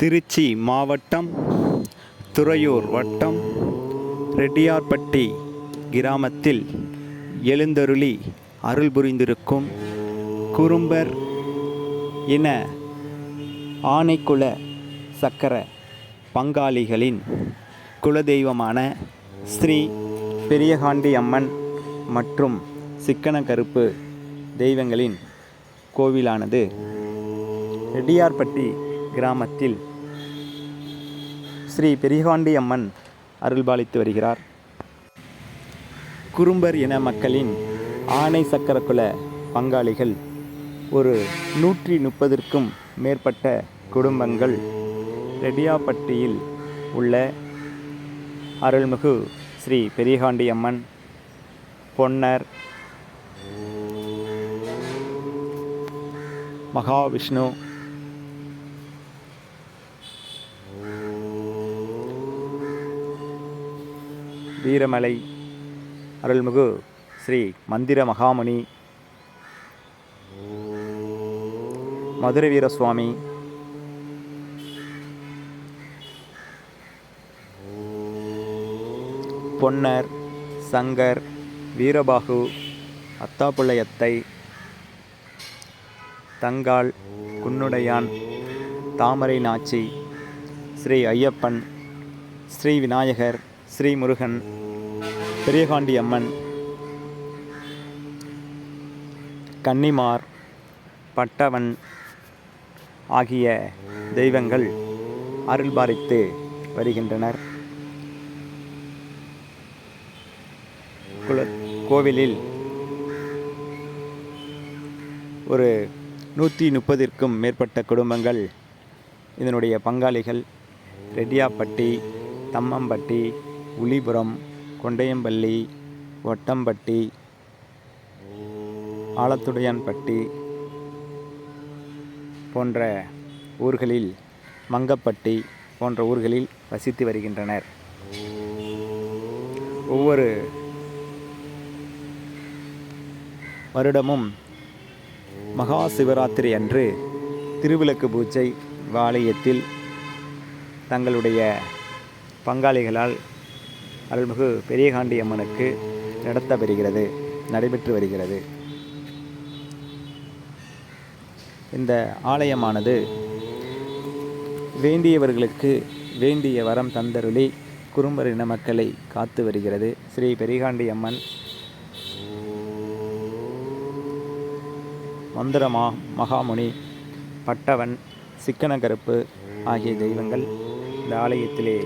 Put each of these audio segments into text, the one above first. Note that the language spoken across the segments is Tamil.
திருச்சி மாவட்டம் துறையூர் வட்டம் ரெட்டியார்பட்டி கிராமத்தில் எழுந்தருளி அருள் புரிந்திருக்கும் குறும்பர் இன ஆனைக்குல சக்கர பங்காளிகளின் குலதெய்வமான ஸ்ரீ பெரியகாண்டி அம்மன் மற்றும் சிக்கன கருப்பு தெய்வங்களின் கோவிலானது. ரெட்டியார்பட்டி கிராமத்தில் ஸ்ரீ பெரியகாண்டி அம்மன் அருள்பாலித்து வருகிறார். குறும்பர் இன மக்களின் ஆணை சக்கரக்குல பங்காளிகள் ஒரு நூற்றி முப்பதிற்கும் மேற்பட்ட குடும்பங்கள் ரெடியாப்பட்டியில் உள்ள அருள்மிகு ஸ்ரீ பெரியகாண்டி அம்மன் பொன்னர் மகாவிஷ்ணு வீரமலை அருள்மிகு ஸ்ரீ மந்திர மகாமுனி மதுரை வீரசுவாமி பொன்னர் சங்கர் வீரபாகு அத்தாப்புள்ளையத்தை தங்காள் குன்னுடையான் தாமரை நாச்சி ஸ்ரீ ஐயப்பன் ஸ்ரீ விநாயகர் ஸ்ரீ முருகன் பெரியகாண்டி அம்மன் கன்னிமார் பட்டவன் ஆகிய தெய்வங்கள் அருள்பாலித்து வருகின்றனர். குல கோவிலில் ஒரு நூற்றி முப்பதிற்கும் மேற்பட்ட குடும்பங்கள் இதனுடைய பங்காளிகள் ரெட்டியாப்பட்டி தம்மம்பட்டி உளிபுரம் கொண்டையம்பள்ளி ஒட்டம்பட்டி ஆலத்துடையான்பட்டி போன்ற ஊர்களில் மங்கப்பட்டி போன்ற ஊர்களில் வசித்து வருகின்றனர். ஒவ்வொரு வருடமும் மகா சிவராத்திரி அன்று திருவிளக்கு பூஜை வாலயத்தில் தங்களுடைய பங்காளிகளால் அருள்மிகு பெரியகாண்டி அம்மனுக்கு நடத்தப்பெறுகிறது நடைபெற்று வருகிறது. இந்த ஆலயமானது வேண்டியவர்களுக்கு வேண்டிய வரம் தந்தருளி குறும்பர் இன மக்களை காத்து வருகிறது. ஸ்ரீ பெரியகாண்டியம்மன் மந்திரமா மகாமுனி பட்டவன் சிக்கனகருப்பு ஆகிய தெய்வங்கள் இந்த ஆலயத்திலே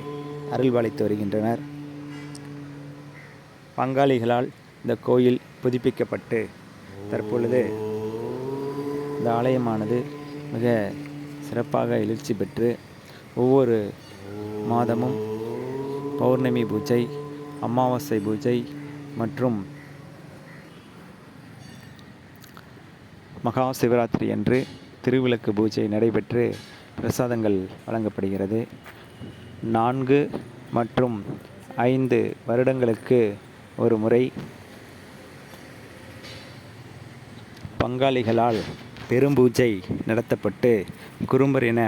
அருள்பாலித்து வருகின்றனர். பங்காளிகளால் இந்த கோயில் புதுப்பிக்கப்பட்டு தற்பொழுது இந்த ஆலயமானது மிக சிறப்பாக எழுச்சி பெற்று ஒவ்வொரு மாதமும் பௌர்ணமி பூஜை அமாவாசை பூஜை மற்றும் மகா சிவராத்திரி அன்று திருவிளக்கு பூஜை நடைபெற்று பிரசாதங்கள் வழங்கப்படுகிறது. நான்கு மற்றும் ஐந்து வருடங்களுக்கு ஒரு முறை பங்காளிகளால் பெரும்பூஜை நடத்தப்பட்டு குறும்பர் என